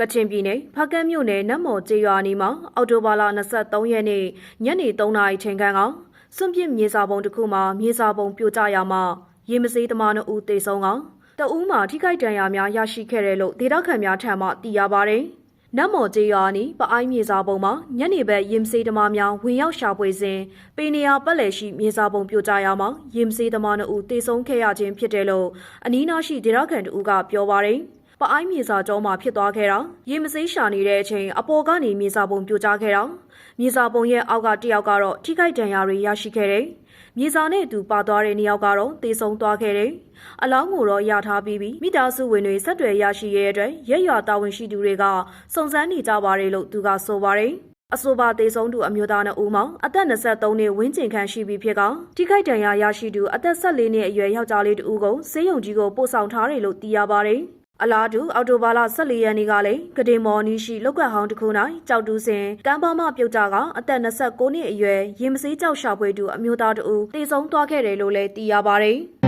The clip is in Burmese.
ကချင်ပြည်နယ်ဖကတ်မြို့နယ်နတ်မော်ကျေးရွာနီမှာအော်တိုဘာလ23ရက်နေ့ညနေ3နာရီချိန်ခန့်ကစွန့်ပစ်မြေစာပုံတစ်ခုမှာမြေစာပုံပြိုကျရာမှာရေမစေးသမား2ဦးသေဆုံးကတအူးမှာထိခိုက်ဒဏ်ရာများရရှိခဲ့တယ်လို့ဒေသခံများထံမှသိရပါဗျ။နတ်မော်ကျေးရွာနီပအိုင်းမြေစာပုံမှာညနေဘက်ရေမစေးသမားများဝင်ရောက်ရှာဖွေစဉ်ပေနေရပတ်လည်ရှိမြေစာပုံပြိုကျရာမှာရေမစေးသမား2ဦးသေဆုံးခဲ့ရခြင်းဖြစ်တယ်လို့အနီးနားရှိဒေသခံတို့ကပြောပါဗျ။ ပအိုင်းမြေစာကျောမှာဖြစ်သွားခဲ့တာရေမစိမ်းရှာနေတဲ့အချိန်အပေါ်ကနေမြေစာပုံပြိုကျခဲ့တာမြေစာပုံရဲ့အောက်ကတယောက်ကတော့ထိခိုက်ဒဏ်ရာတွေရရှိခဲ့တယ်မြေစာနဲ့အတူပါသွားတဲ့နှစ်ယောက်ကတော့သေဆုံးသွားခဲ့တယ်အလောင်းကိုတော့ရထားပြီးပြီမိသားစုဝင်တွေဆက်တွယ်ရရှိရဲ့အတွက်ရက်ရွာတာဝန်ရှိသူတွေကစုံစမ်းနေကြပါတယ်လို့သူကဆိုပါတယ်အဆိုပါတေဆုံးသူအမျိုးသားနှစ်ဦးမှာအသက်23နှစ်ဝင်းကျင်ခန့်ရှိပြီဖြစ်ကထိခိုက်ဒဏ်ရာရရှိသူအသက်14နှစ်အရွယ်ယောက်ျားလေးတဦးကိုဆေးရုံကြီးကိုပို့ဆောင်ထားတယ်လို့သိရပါတယ်။ အလားတူအော်တိုဘာလ14ရက်နေ့ကလည်းကဒေမော်နီရှိလောက်ကဟောင်းတစ်ခု၌ကြောက်တူးစဉ်ကမ်းပါမပြုတ်ကြကအသက်29နှစ်အရွယ်ရင်မစည်းကြောက်ရှာဖွေသူအမျိုးသားတဦးတေဆုံးသွားခဲ့တယ်လို့လည်းသိရပါတယ်။